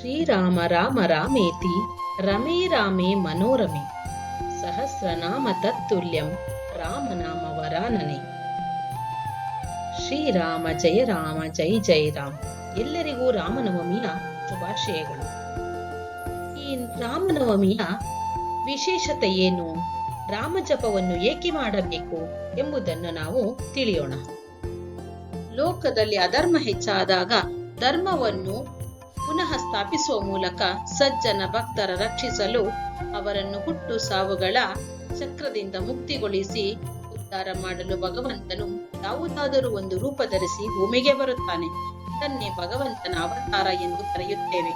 ಶ್ರೀರಾಮ ರಾಮ ರಾಮೇತಿ, ರಮೇ ರಾಮೇ ಮನೋರಮೆ, ಸಹಸ್ರನಾಮ ತತ್ತುಲ್ಯಂ, ರಾಮನಾಮ ವರಾನನೆ. ಶ್ರೀರಾಮ ಜಯ ರಾಮ ಜೈ ಜೈ ರಾಮ. ಎಲ್ಲರಿಗೂ ರಾಮನವಮಿಯ ಶುಭಾಶಯಗಳು. ಈ ರಾಮನವಮಿಯ ವಿಶೇಷತೆ ಏನು? ರಾಮ ಜಪವನ್ನು ಏಕೆ ಮಾಡಬೇಕು ಎಂಬುದನ್ನು ನಾವು ತಿಳಿಯೋಣ. ಲೋಕದಲ್ಲಿ ಅಧರ್ಮ ಹೆಚ್ಚಾದಾಗ ಧರ್ಮವನ್ನು ಪುನಃ ಸ್ಥಾಪಿಸುವ ಮೂಲಕ ಸಜ್ಜನ ಭಕ್ತರ ರಕ್ಷಿಸಲು ಅವರನ್ನು ಹುಟ್ಟು ಸಾವುಗಳ ಚಕ್ರದಿಂದ ಮುಕ್ತಿಗೊಳಿಸಿ ಉದ್ಧಾರ ಮಾಡಲು ಭಗವಂತನು ಯಾವುದಾದರೂ ಒಂದು ರೂಪ ಧರಿಸಿ ಭೂಮಿಗೆ ಬರುತ್ತಾನೆ. ತನ್ನೇ ಭಗವಂತನ ಅವತಾರ ಎಂದು ಕರೆಯುತ್ತೇವೆ.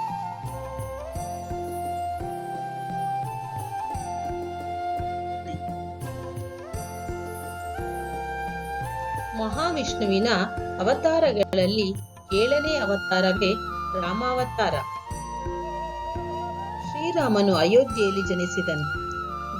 ಮಹಾವಿಷ್ಣುವಿನ ಅವತಾರಗಳಲ್ಲಿ ಏಳನೇ ಅವತಾರವೇ ರಾಮಾವತಾರ. ಶ್ರೀರಾಮನು ಅಯೋಧ್ಯೆಯಲ್ಲಿ ಜನಿಸಿದನು.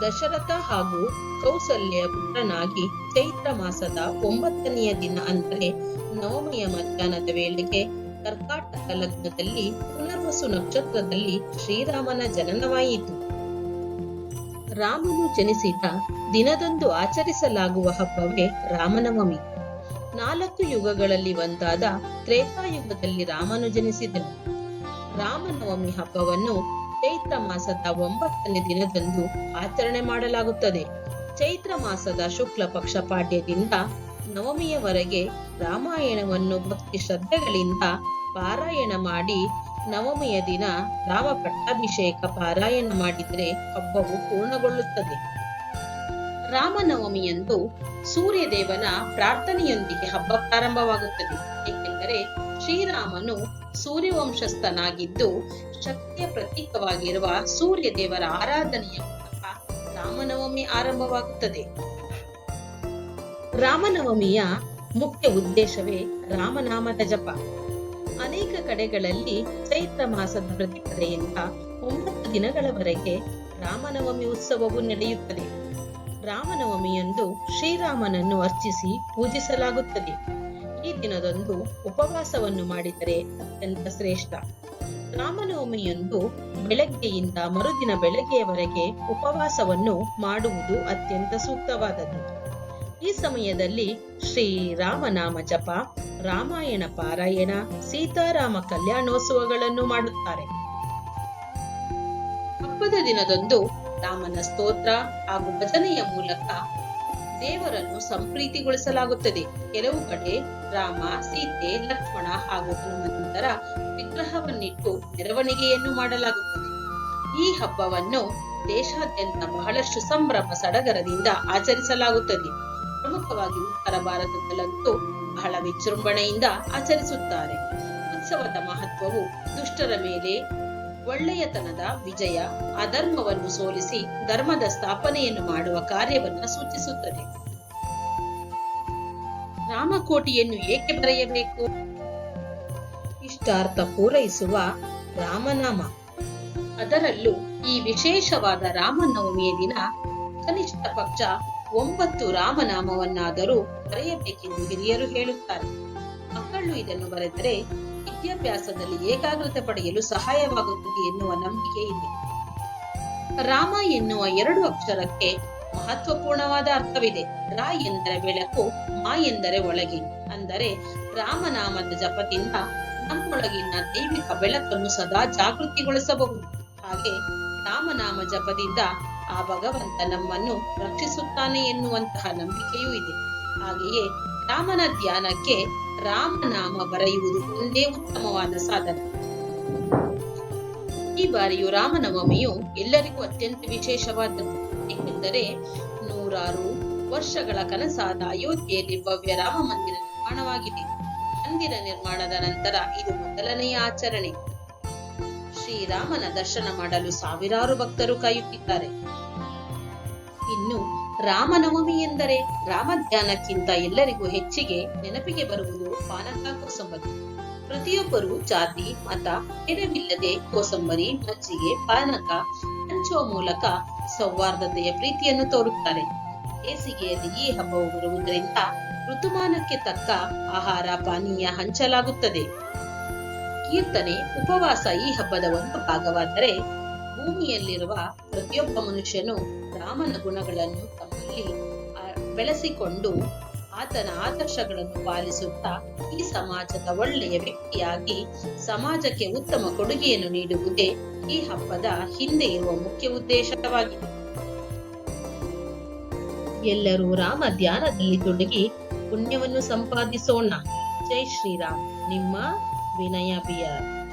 ದಶರಥ ಹಾಗೂ ಕೌಸಲ್ಯ ಪುತ್ರನಾಗಿ ಚೈತ್ರ ಮಾಸದ ಒಂಬತ್ತನೆಯ ದಿನ ಅಂದರೆ ನವಮಿಯ ಮಧ್ಯಾಹ್ನದ ವೇಳೆಗೆ ಕರ್ಕಾಟಕ ಲಗ್ನದಲ್ಲಿ ಪುನರ್ವಸು ನಕ್ಷತ್ರದಲ್ಲಿ ಶ್ರೀರಾಮನ ಜನನವಾಯಿತು. ರಾಮನು ಜನಿಸಿದ ದಿನದಂದು ಆಚರಿಸಲಾಗುವ ಹಬ್ಬವೇ ರಾಮನವಮಿ. ನಾಲ್ಕು ಯುಗಗಳಲ್ಲಿ ಒಂದಾದ ತ್ರೇತಾಯುಗದಲ್ಲಿ ರಾಮನು ಜನಿಸಿದನು. ರಾಮನವಮಿ ಹಬ್ಬವನ್ನು ಚೈತ್ರ ಮಾಸದ ಒಂಬತ್ತನೇ ದಿನದಂದು ಆಚರಣೆ ಮಾಡಲಾಗುತ್ತದೆ. ಚೈತ್ರ ಮಾಸದ ಶುಕ್ಲ ಪಕ್ಷ ಪಾಡ್ಯದಿಂದ ನವಮಿಯವರೆಗೆ ರಾಮಾಯಣವನ್ನು ಭಕ್ತಿ ಶ್ರದ್ಧೆಗಳಿಂದ ಪಾರಾಯಣ ಮಾಡಿ ನವಮಿಯ ದಿನ ರಾಮ ಪಟ್ಟಾಭಿಷೇಕ ಪಾರಾಯಣ ಮಾಡಿದರೆ ಹಬ್ಬವು ಪೂರ್ಣಗೊಳ್ಳುತ್ತದೆ. ರಾಮನವಮಿಯಂದು ಸೂರ್ಯದೇವನ ಪ್ರಾರ್ಥನೆಯೊಂದಿಗೆ ಹಬ್ಬ ಪ್ರಾರಂಭವಾಗುತ್ತದೆ. ಏಕೆಂದರೆ ಶ್ರೀರಾಮನು ಸೂರ್ಯವಂಶಸ್ಥನಾಗಿದ್ದು ಶಕ್ತಿಯ ಪ್ರತೀಕವಾಗಿರುವ ಸೂರ್ಯ ದೇವರ ಆರಾಧನೆಯ ಮೂಲಕ ರಾಮನವಮಿ ಆರಂಭವಾಗುತ್ತದೆ. ರಾಮನವಮಿಯ ಮುಖ್ಯ ಉದ್ದೇಶವೇ ರಾಮನಾಮದ ಜಪ. ಅನೇಕ ಕಡೆಗಳಲ್ಲಿ ಚೈತ್ರ ಮಾಸದ ಪ್ರತಿಪದೆಯಿಂದ ಒಂಬತ್ತು ದಿನಗಳವರೆಗೆ ರಾಮನವಮಿ ಉತ್ಸವವು ನಡೆಯುತ್ತದೆ. ರಾಮನವಮಿಯಂದು ಶ್ರೀರಾಮನನ್ನು ಅರ್ಚಿಸಿ ಪೂಜಿಸಲಾಗುತ್ತದೆ. ಈ ದಿನದಂದು ಉಪವಾಸವನ್ನು ಮಾಡಿದರೆ ಅತ್ಯಂತ ಶ್ರೇಷ್ಠ. ರಾಮನವಮಿಯಂದು ಬೆಳಗ್ಗೆಯಿಂದ ಮರುದಿನ ಬೆಳಗ್ಗೆಯವರೆಗೆ ಉಪವಾಸವನ್ನು ಮಾಡುವುದು ಅತ್ಯಂತ ಸೂಕ್ತವಾದದ್ದು. ಈ ಸಮಯದಲ್ಲಿ ಶ್ರೀರಾಮನಾಮ ಜಪ, ರಾಮಾಯಣ ಪಾರಾಯಣ, ಸೀತಾರಾಮ ಕಲ್ಯಾಣೋತ್ಸವಗಳನ್ನು ಮಾಡುತ್ತಾರೆ. ಹಬ್ಬದ ದಿನದಂದು ರಾಮನ ಸ್ತೋತ್ರ ಹಾಗೂ ಭಜನೆಯ ಮೂಲಕ ದೇವರನ್ನು ಸಂಪ್ರೀತಿಗೊಳಿಸಲಾಗುತ್ತದೆ. ಕೆಲವು ಕಡೆ ರಾಮ, ಸೀತೆ, ಲಕ್ಷ್ಮಣ ಹಾಗೂ ಹನುಮಂತರ ವಿಗ್ರಹವನ್ನಿಟ್ಟು ಮೆರವಣಿಗೆಯನ್ನು ಮಾಡಲಾಗುತ್ತದೆ. ಈ ಹಬ್ಬವನ್ನು ದೇಶಾದ್ಯಂತ ಬಹಳಷ್ಟು ಸಂಭ್ರಮ ಸಡಗರದಿಂದ ಆಚರಿಸಲಾಗುತ್ತದೆ. ಪ್ರಮುಖವಾಗಿ ಉತ್ತರ ಭಾರತದಲ್ಲಂತೂ ಬಹಳ ವಿಜೃಂಭಣೆಯಿಂದ ಆಚರಿಸುತ್ತಾರೆ. ಉತ್ಸವದ ಮಹತ್ವವು ದುಷ್ಟರ ಮೇಲೆ ಒಳ್ಳೆಯತನದ ವಿಜಯ, ಅಧರ್ಮವನ್ನು ಸೋಲಿಸಿ ಧರ್ಮದ ಸ್ಥಾಪನೆಯನ್ನು ಮಾಡುವ ಕಾರ್ಯವನ್ನು ಸೂಚಿಸುತ್ತದೆ. ರಾಮಕೋಟಿಯನ್ನು ಏಕೆ ಬರೆಯಬೇಕು? ಇಷ್ಟಾರ್ಥ ಪೂರೈಸುವ ರಾಮನಾಮ. ಅದರಲ್ಲೂ ಈ ವಿಶೇಷವಾದ ರಾಮನವಮಿಯ ದಿನ ಕನಿಷ್ಠ ಪಕ್ಷ ಒಂಬತ್ತು ರಾಮನಾಮವನ್ನಾದರೂ ಬರೆಯಬೇಕೆಂದು ಹಿರಿಯರು ಹೇಳುತ್ತಾರೆ. ಮಕ್ಕಳು ಇದನ್ನು ಬರೆದರೆ ವಿದ್ಯಾಭ್ಯಾಸದಲ್ಲಿ ಏಕಾಗ್ರತೆ ಪಡೆಯಲು ಸಹಾಯವಾಗುತ್ತದೆ ಎನ್ನುವ ನಂಬಿಕೆ ಇದೆ. ರಾಮ ಎನ್ನುವ ಎರಡು ಅಕ್ಷರಕ್ಕೆ ಮಹತ್ವಪೂರ್ಣವಾದ ಅರ್ಥವಿದೆ. ರಾ ಎಂದರೆ ಬೆಳಕು, ಮಾ ಎಂದರೆ ಒಳಗೆ. ಅಂದರೆ ರಾಮನಾಮದ ಜಪದಿಂದ ನಮ್ಮೊಳಗಿನ ದೈವಿಕ ಬೆಳಕನ್ನು ಸದಾ ಜಾಗೃತಿಗೊಳಿಸಬಹುದು. ಹಾಗೆ ರಾಮನಾಮ ಜಪದಿಂದ ಆ ಭಗವಂತ ನಮ್ಮನ್ನು ರಕ್ಷಿಸುತ್ತಾನೆ ಎನ್ನುವಂತಹ ನಂಬಿಕೆಯೂ ಇದೆ. ಹಾಗೆಯೇ ರಾಮನ ಧ್ಯಾನಕ್ಕೆ ರಾಮನಾಮ ಬರೆಯುವುದು ಒಂದೇ ಉತ್ತಮವಾದ ಸಾಧನ. ಈ ಬಾರಿಯು ರಾಮನವಮಿಯು ಎಲ್ಲರಿಗೂ ಅತ್ಯಂತ ವಿಶೇಷವಾದದ್ದು. ಏಕೆಂದರೆ ನೂರಾರು ವರ್ಷಗಳ ಕನಸಾದ ಅಯೋಧ್ಯೆಯಲ್ಲಿ ಭವ್ಯ ರಾಮ ಮಂದಿರ ನಿರ್ಮಾಣವಾಗಿದೆ. ಮಂದಿರ ನಿರ್ಮಾಣದ ನಂತರ ಇದು ಮೊದಲನೆಯ ಆಚರಣೆ. ಶ್ರೀರಾಮನ ದರ್ಶನ ಮಾಡಲು ಸಾವಿರಾರು ಭಕ್ತರು ಕಾಯುತ್ತಿದ್ದಾರೆ. ಇನ್ನು ರಾಮನವಮಿ ಎಂದರೆ ರಾಮ ಧ್ಯಾನಕ್ಕಿಂತ ಎಲ್ಲರಿಗೂ ಹೆಚ್ಚಿಗೆ ನೆನಪಿಗೆ ಬರುವುದು ಪಾನಕ ಕೋಸಂಬರಿ. ಪ್ರತಿಯೊಬ್ಬರು ಜಾತಿ, ಮತ, ಭೇದವಿಲ್ಲದೆ ಕೋಸಂಬರಿ, ಮಜ್ಜಿಗೆ, ಪಾನಕ ಹಂಚುವ ಮೂಲಕ ಸೌಹಾರ್ದತೆಯ ಪ್ರೀತಿಯನ್ನು ತೋರುತ್ತಾರೆ. ಬೇಸಿಗೆಯಲ್ಲಿ ಈ ಹಬ್ಬವು ಬರುವುದರಿಂದ ಋತುಮಾನಕ್ಕೆ ತಕ್ಕ ಆಹಾರ, ಪಾನೀಯ ಹಂಚಲಾಗುತ್ತದೆ. ಕೀರ್ತನೆ, ಉಪವಾಸ ಈ ಹಬ್ಬದ ಒಂದು ಭಾಗವಾದರೆ ಭೂಮಿಯಲ್ಲಿರುವ ಪ್ರತಿಯೊಬ್ಬ ಮನುಷ್ಯನು ರಾಮನ ಗುಣಗಳನ್ನು ತಮ್ಮಲ್ಲಿ ಆ, ಬೆಳೆಸಿಕೊಂಡು ಆತನ ಆದರ್ಶಗಳನ್ನು ಪಾಲಿಸುತ್ತಾ ಈ ಸಮಾಜದ ಒಳ್ಳೆಯ ವ್ಯಕ್ತಿಯಾಗಿ ಸಮಾಜಕ್ಕೆ ಉತ್ತಮ ಕೊಡುಗೆಯನ್ನು ನೀಡುವುದೇ ಈ ಹಬ್ಬದ ಹಿಂದೆ ಇರುವ ಮುಖ್ಯ ಉದ್ದೇಶವಾಗಿದೆ. ಎಲ್ಲರೂ ರಾಮ ಧ್ಯಾನದಲ್ಲಿ ತೊಡಗಿ ಪುಣ್ಯವನ್ನು ಸಂಪಾದಿಸೋಣ. ಜೈ ಶ್ರೀರಾಮ್. ನಿಮ್ಮ ವಿನಯ ಬಿಯರ್